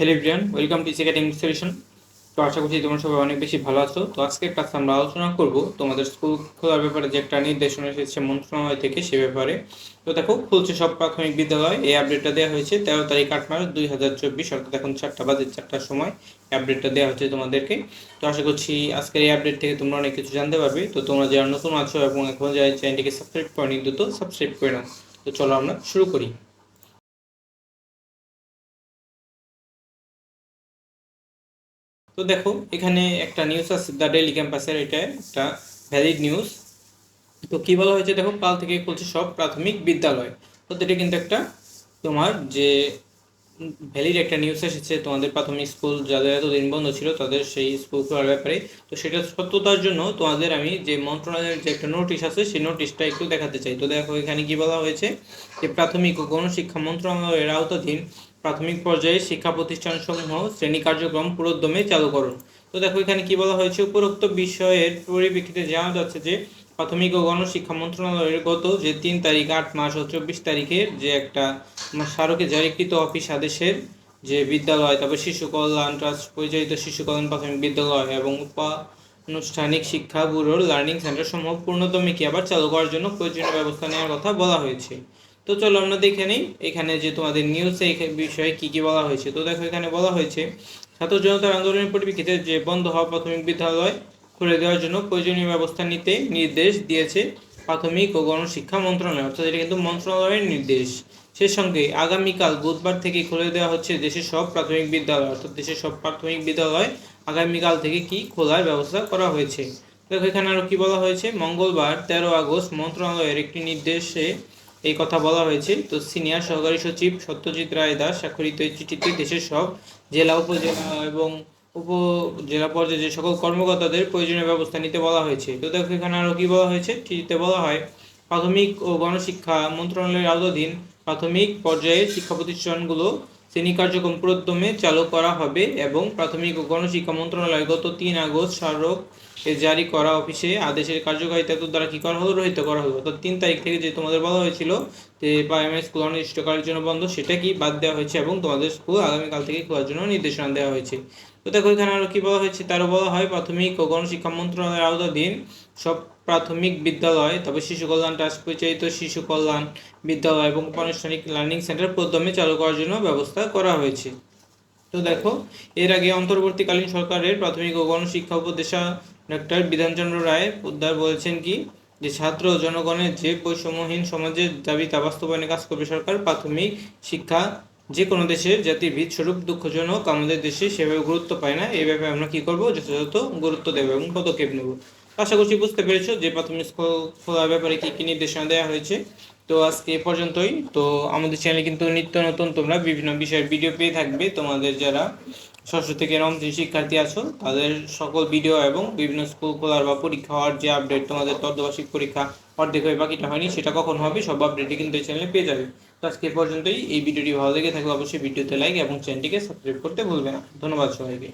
Hello everyone welcome to academic solution তো আশা করছি তোমরা সবাই অনেক বেশি ভালো আছো। তো আজকে ক্লাসে আমরা আলোচনা করব তোমাদের স্কুল খোলার ব্যাপারে যে একটা নির্দেশনা এসেছে মন্ত্রণালয় থেকে সে ব্যাপারে। তো দেখো, খুলছে সব প্রাথমিক বিদ্যালয়, এই আপডেটটা দেওয়া হয়েছে তেরো তারিখ আট মার্চ দুই হাজার চব্বিশ, অর্থাৎ এখন চারটা বাজে, চারটার সময় এই আপডেটটা দেওয়া হচ্ছে তোমাদেরকে। তো আশা করছি আজকের এই আপডেট থেকে তোমরা অনেক কিছু জানতে পারবে। তো তোমরা যারা নতুন আছো এবং এখন যারা চ্যানেলটিকে সাবস্ক্রাইব করেনি, দ্রুত সাবস্ক্রাইব করে নাও। তো চলো আমরা শুরু করি। তো দেখো, এখানে একটা নিউজ আছে দ্য ডেইলি ক্যাম্পাসের এটা একটা ভ্যালিড নিউজ তো কি বলা হয়েছে দেখো, কাল থেকে খুলছে সব প্রাথমিক বিদ্যালয়। তো এটা কিন্তু একটা তোমার যে ভ্যালিড একটা নিউজ এসেছে, তোমাদের প্রাথমিক স্কুল যাদের এতদিন বন্ধ ছিল, তাদের সেই স্কুল খোলার ব্যাপারে। তো সেটা সত্যতার জন্য তোমাদের আমি যে মন্ত্রণালয়ের যে একটা নোটিশ আছে, সেই নোটিশটা একটু দেখাতে চাই। তো দেখো, এখানে কি বলা হয়েছে যে প্রাথমিক ও গণশিক্ষা মন্ত্রণালয়ের আওতাধীন প্রাথমিক পর্যায়ে শিক্ষা প্রতিষ্ঠানসমূহ শ্রেণি কার্যক্রম পুরোদমে চালু করুন। তো দেখো, এখানে কি বলা হয়েছে? উপরোক্ত বিষয়ের পরিপ্রেক্ষিতে জানা যাচ্ছে যে প্রাথমিক ও গণশিক্ষা মন্ত্রণালয়ের গত যে তিন তারিখ, আট মাস ও চব্বিশ তারিখের যে একটা স্মারকে জারিকৃত অফিস আদেশের যে বিদ্যালয়, তারপর শিশু কল্যাণ ট্রাস্ট, পরিচালিত শিশু কল্যাণ প্রাথমিক বিদ্যালয় এবং আনুষ্ঠানিক শিক্ষা ব্যুরোর লার্নিং সেন্টার সমূহ পূর্ণতমে কি আবার চালু করার জন্য প্রয়োজনীয় ব্যবস্থা নেওয়ার কথা বলা হয়েছে। তো চলো আমরা দেখে নিই, এখানে যে তোমাদের নিউজে এই বিষয়ে কি কি বলা হয়েছে। তো দেখো এখানে বলা হয়েছে, ছাত্র জনতার আন্দোলনের পরিপ্রেক্ষিতে যে বন্ধ হওয়া প্রাথমিক বিদ্যালয় খুলে দেওয়ার জন্য প্রয়োজনীয় ব্যবস্থা নিতে নির্দেশ দিয়েছে প্রাথমিক ও গণশিক্ষা মন্ত্রণালয়। অর্থাৎ এটা কিন্তু মন্ত্রণালয়ের নির্দেশ। সে সঙ্গে আগামীকাল বুধবার থেকে খুলে দেওয়া হচ্ছে দেশের সব প্রাথমিক বিদ্যালয়, অর্থাৎ দেশের সব প্রাথমিক বিদ্যালয় আগামীকাল থেকে কি খোলার ব্যবস্থা করা হয়েছে। দেখো এখানে আরও কি বলা হয়েছে, মঙ্গলবার তেরো আগস্ট মন্ত্রণালয়ের একটি নির্দেশে এই কথা বলা হয়েছে। তো সিনিয়র সহকারী সচিব সত্যজিৎ রায় দাস স্বাক্ষরিত এই চিঠিতে দেশের সব জেলা উপজেলা এবং উপজেলা পর্যায়ে যে সকল কর্মকর্তাদের প্রয়োজনীয় ব্যবস্থা নিতে বলা হয়েছে। তো দেখো এখানে আরও কী বলা হয়েছে? চিঠিতে বলা হয়, প্রাথমিক ও গণশিক্ষা মন্ত্রণালয়ের আওতাধীন প্রাথমিক পর্যায়ে শিক্ষা প্রতিষ্ঠানগুলো শ্রেণি কার্যক্রম পুরোদমে চালু করা হবে এবং প্রাথমিক ও গণশিক্ষা মন্ত্রণালয় গত তিন আগস্ট স্মারক জারি করা অফিসে আদেশের কার্যকারিতা তো দ্বারা কি করা হলো, রহিত করা হলো? অর্থাৎ তিন তারিখ থেকে যে তোমাদের বলা হয়েছিল যে প্রাইমারি স্কুল অনির্দিষ্টকালের জন্য বন্ধ, সেটা কি বাদ দেওয়া হয়েছে এবং তোমাদের স্কুল আগামীকাল থেকে খোলার জন্য নির্দেশনা দেওয়া হয়েছে? তো দেখো এখানে আরও কি বলা হয়েছে তারও বলা হয়, প্রাথমিক ও গণশিক্ষা মন্ত্রণালয়ের আওতাধীন সব প্রাথমিক বিদ্যালয়, তবে শিশু কল্যাণ ট্রাস্ট পরিচালিত শিশু কল্যাণ বিদ্যালয় এবং আনুষ্ঠানিক লার্নিং সেন্টার প্রথমে চালু করার জন্য ব্যবস্থা করা হয়েছে। তো দেখো, এর আগে অন্তর্বর্তীকালীন সরকারের প্রাথমিক ও গণশিক্ষা উপদেষ্টা ডক্টর বিধানচন্দ্র রায় উদ্ধার বলেছেন কি, যে ছাত্র জনগণের যে বৈষম্যহীন সমাজের দাবি তা বাস্তবায়নে কাজ করবে সরকার, প্রাথমিক শিক্ষা যে কোনো দেশের জাতির ভিত স্বরূপ দুঃখজনক, আমাদের দেশে সেভাবে গুরুত্ব পায় না। এই ব্যাপারে আমরা কি করব? যথাযথ গুরুত্ব দেবো এবং পদক্ষেপ নেব। আশা করছি বুঝতে পেরেছ যে প্রাথমিক স্কুল খোলার ব্যাপারে কি কি নির্দেশনা দেওয়া হয়েছে। তো আজকে এ পর্যন্তই। তো আমাদের চ্যানেলে কিন্তু নিত্য নতুন তোমরা বিভিন্ন বিষয়ের ভিডিও পেয়ে থাকবে। তোমাদের যারা ষষ্ঠ থেকে নবম শিক্ষার্থী আছো, তাদের সকল ভিডিও এবং বিভিন্ন স্কুল খোলার বা পরীক্ষা হওয়ার যে আপডেট তোমাদের তর্ধবার্ষিক পরীক্ষা অর্ধেক হয়ে বাকিটা হয়নি, সেটা কখন হবে সব আপডেটই কিন্তু এই চ্যানেলে পেয়ে যাবে। তো আজকে পর্যন্তই, এই ভিডিওটি ভালো লেগে থাকলে অবশ্যই ভিডিওতে লাইক এবং চ্যানেলটিকে সাবস্ক্রাইব করতে ভুলবে না। ধন্যবাদ সবাইকে।